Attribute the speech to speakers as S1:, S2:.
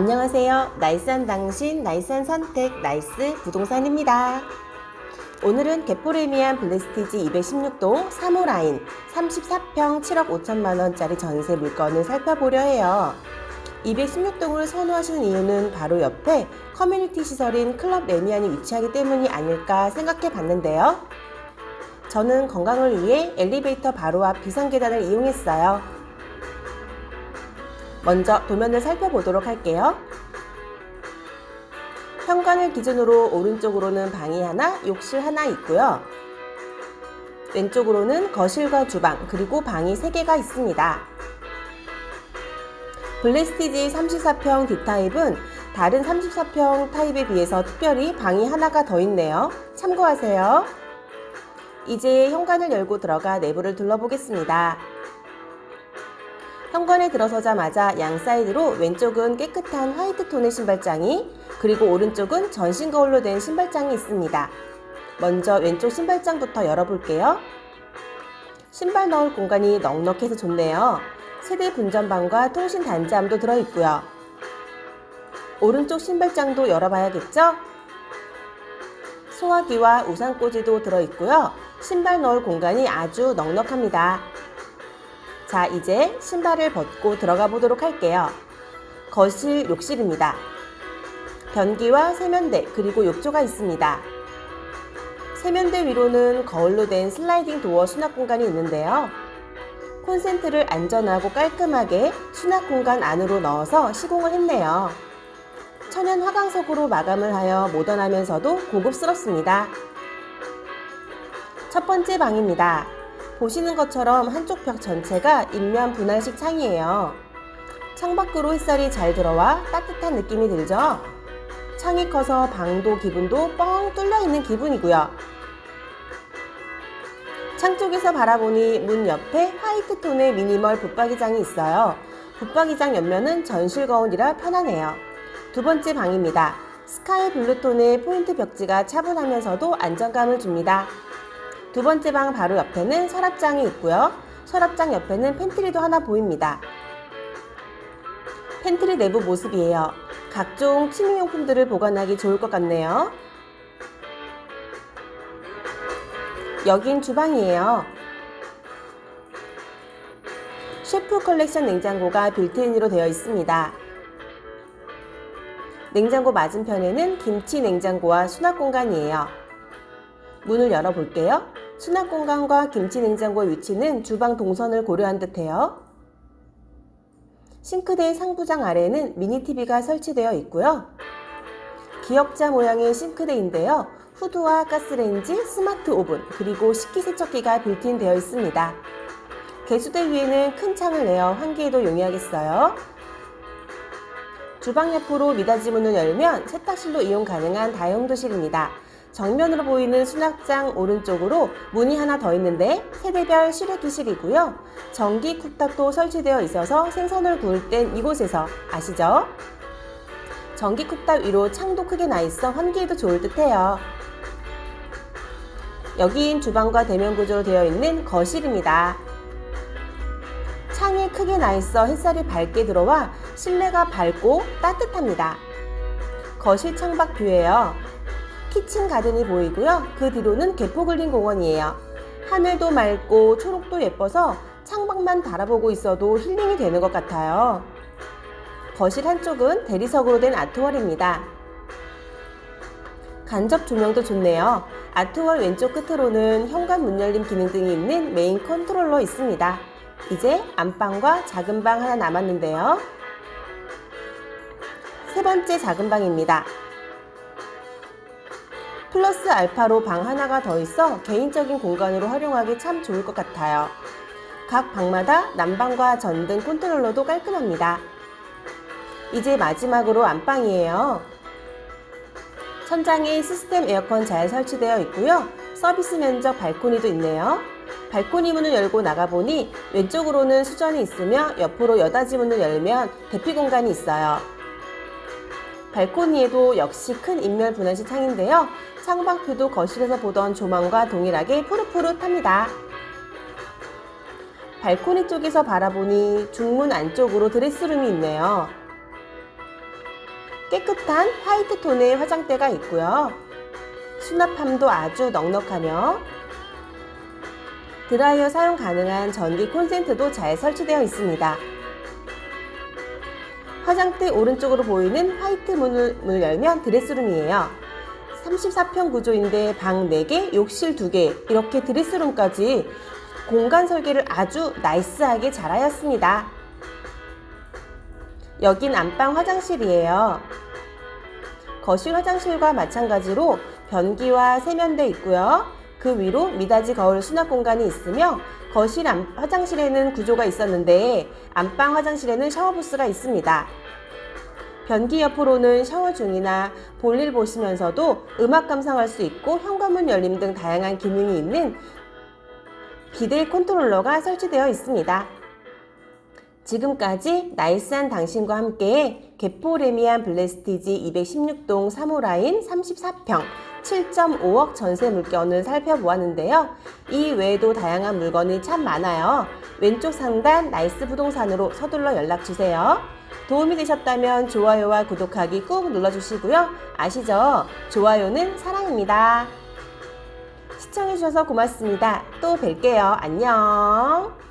S1: 안녕하세요. 나이스한 당신, 나이스한 선택, 나이스 부동산입니다. 오늘은 개포레미안 블레스티지 216동 3호 라인 34평 7억 5천만 원짜리 전세 물건을 살펴보려 해요. 216동을 선호하시는 이유는 바로 옆에 커뮤니티 시설인 클럽 레미안이 위치하기 때문이 아닐까 생각해 봤는데요. 저는 건강을 위해 엘리베이터 바로 앞 비상계단을 이용했어요. 먼저 도면을 살펴보도록 할게요. 현관을 기준으로 오른쪽으로는 방이 하나, 욕실 하나 있고요. 왼쪽으로는 거실과 주방, 그리고 방이 3개가 있습니다. 블레스티지 34평 D타입은 다른 34평 타입에 비해서 특별히 방이 하나가 더 있네요. 참고하세요. 이제 현관을 열고 들어가 내부를 둘러보겠습니다. 현관에 들어서자마자 양 사이드로 왼쪽은 깨끗한 화이트 톤의 신발장이 그리고 오른쪽은 전신 거울로 된 신발장이 있습니다. 먼저 왼쪽 신발장부터 열어볼게요. 신발 넣을 공간이 넉넉해서 좋네요. 세대 분전방과 통신 단자함도 들어있고요. 오른쪽 신발장도 열어봐야겠죠? 소화기와 우산꽂이도 들어있고요. 신발 넣을 공간이 아주 넉넉합니다. 자, 이제 신발을 벗고 들어가 보도록 할게요. 거실 욕실입니다. 변기와 세면대 그리고 욕조가 있습니다. 세면대 위로는 거울로 된 슬라이딩 도어 수납 공간이 있는데요. 콘센트를 안전하고 깔끔하게 수납 공간 안으로 넣어서 시공을 했네요. 천연 화강석으로 마감을 하여 모던하면서도 고급스럽습니다. 첫 번째 방입니다. 보시는 것처럼 한쪽 벽 전체가 인면 분할식 창이에요. 창 밖으로 햇살이 잘 들어와 따뜻한 느낌이 들죠? 창이 커서 방도 기분도 뻥 뚫려 있는 기분이고요. 창 쪽에서 바라보니 문 옆에 화이트 톤의 미니멀 붙박이장이 있어요. 붙박이장 옆면은 전실 거울이라 편하네요. 두 번째 방입니다. 스카이 블루 톤의 포인트 벽지가 차분하면서도 안정감을 줍니다. 두 번째 방 바로 옆에는 서랍장이 있고요. 서랍장 옆에는 팬트리도 하나 보입니다. 팬트리 내부 모습이에요. 각종 취미용품들을 보관하기 좋을 것 같네요. 여긴 주방이에요. 셰프 컬렉션 냉장고가 빌트인으로 되어 있습니다. 냉장고 맞은편에는 김치 냉장고와 수납 공간이에요. 문을 열어볼게요. 수납 공간과 김치 냉장고의 위치는 주방 동선을 고려한 듯해요. 싱크대 상부장 아래에는 미니 TV가 설치되어 있고요. 기역자 모양의 싱크대인데요. 후드와 가스레인지, 스마트 오븐, 그리고 식기세척기가 빌트인 되어 있습니다. 개수대 위에는 큰 창을 내어 환기에도 용이하겠어요. 주방 옆으로 미닫이 문을 열면 세탁실로 이용 가능한 다용도실입니다. 정면으로 보이는 수납장 오른쪽으로 문이 하나 더 있는데 세대별 실외기실이고요. 전기 쿡탑도 설치되어 있어서 생선을 구울 땐 이곳에서 아시죠? 전기 쿡탑 위로 창도 크게 나 있어 환기에도 좋을 듯해요. 여긴 주방과 대면 구조로 되어 있는 거실입니다. 창이 크게 나 있어 햇살이 밝게 들어와 실내가 밝고 따뜻합니다. 거실 창밖 뷰예요. 키친 가든이 보이고요. 그 뒤로는 개포글린 공원이에요. 하늘도 맑고 초록도 예뻐서 창밖만 바라보고 있어도 힐링이 되는 것 같아요. 거실 한쪽은 대리석으로 된 아트월입니다. 간접 조명도 좋네요. 아트월 왼쪽 끝으로는 현관 문 열림 기능 등이 있는 메인 컨트롤러 있습니다. 이제 안방과 작은 방 하나 남았는데요. 세 번째 작은 방입니다. 플러스 알파로 방 하나가 더 있어 개인적인 공간으로 활용하기 참 좋을 것 같아요. 각 방마다 난방과 전등 컨트롤러도 깔끔합니다. 이제 마지막으로 안방이에요. 천장에 시스템 에어컨 잘 설치되어 있고요. 서비스 면적 발코니도 있네요. 발코니 문을 열고 나가보니 왼쪽으로는 수전이 있으며 옆으로 여닫이 문을 열면 대피 공간이 있어요. 발코니에도 역시 큰 인멸 분할식 창인데요. 창밖 뷰도 거실에서 보던 조망과 동일하게 푸릇푸릇합니다. 발코니 쪽에서 바라보니 중문 안쪽으로 드레스룸이 있네요. 깨끗한 화이트 톤의 화장대가 있고요. 수납함도 아주 넉넉하며 드라이어 사용 가능한 전기 콘센트도 잘 설치되어 있습니다. 화장대 오른쪽으로 보이는 화이트 문을, 문을 열면 드레스룸이에요. 34평 구조인데 방 4개, 욕실 2개, 이렇게 드레스룸까지 공간 설계를 아주 나이스하게 잘 하였습니다. 여긴 안방 화장실이에요. 거실 화장실과 마찬가지로 변기와 세면대 있고요. 그 위로 미닫이 거울 수납 공간이 있으며 거실 안- 화장실에는 구조가 있었는데 안방 화장실에는 샤워 부스가 있습니다. 변기 옆으로는 샤워 중이나 볼일 보시면서도 음악 감상할 수 있고 현관문 열림 등 다양한 기능이 있는 비대 컨트롤러가 설치되어 있습니다. 지금까지 나이스한 당신과 함께 개포레미안 블레스티지 216동 사무라인 34평 7.5억 전세 물건을 살펴보았는데요. 이 외에도 다양한 물건이 참 많아요. 왼쪽 상단 나이스 부동산으로 서둘러 연락주세요. 도움이 되셨다면 좋아요와 구독하기 꾹 눌러주시고요. 아시죠? 좋아요는 사랑입니다. 시청해주셔서 고맙습니다. 또 뵐게요. 안녕.